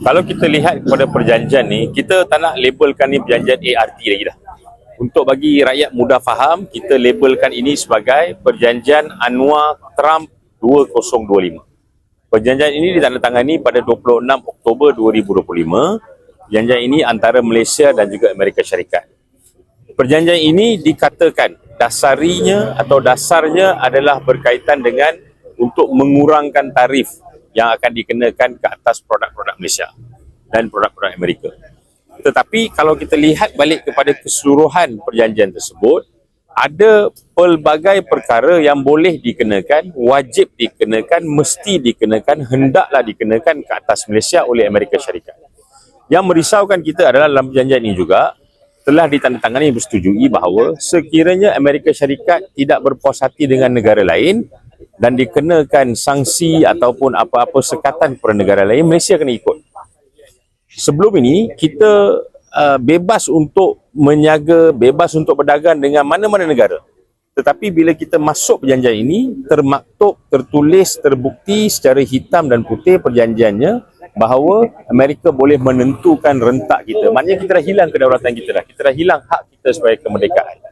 kalau kita lihat kepada perjanjian ni, kita tak nak labelkan ni perjanjian ART lagi dah. Untuk bagi rakyat mudah faham, kita labelkan ini sebagai perjanjian Anwar Trump 2025. Perjanjian ini ditandatangani pada 26 Oktober 2025. Perjanjian ini antara Malaysia dan juga Amerika Syarikat. Perjanjian ini dikatakan dasarinya atau dasarnya adalah berkaitan dengan untuk mengurangkan tarif yang akan dikenakan ke atas produk-produk Malaysia dan produk-produk Amerika. Tetapi kalau kita lihat balik kepada keseluruhan perjanjian tersebut, ada pelbagai perkara yang boleh dikenakan, wajib dikenakan, mesti dikenakan, hendaklah dikenakan ke atas Malaysia oleh Amerika Syarikat. Yang merisaukan kita adalah dalam perjanjian ini juga telah ditandatangani bersetujui bahawa sekiranya Amerika Syarikat tidak berpuas hati dengan negara lain dan dikenakan sanksi ataupun apa-apa sekatan kepada negara lain, Malaysia kena ikut. Sebelum ini, kita uh, bebas untuk menyaga, bebas untuk berdagang dengan mana-mana negara. Tetapi bila kita masuk perjanjian ini, termaktub, tertulis, terbukti secara hitam dan putih perjanjiannya bahawa Amerika boleh menentukan rentak kita. Maknanya kita dah hilang kedaulatan kita dah. Kita dah hilang hak kita sebagai kemerdekaan.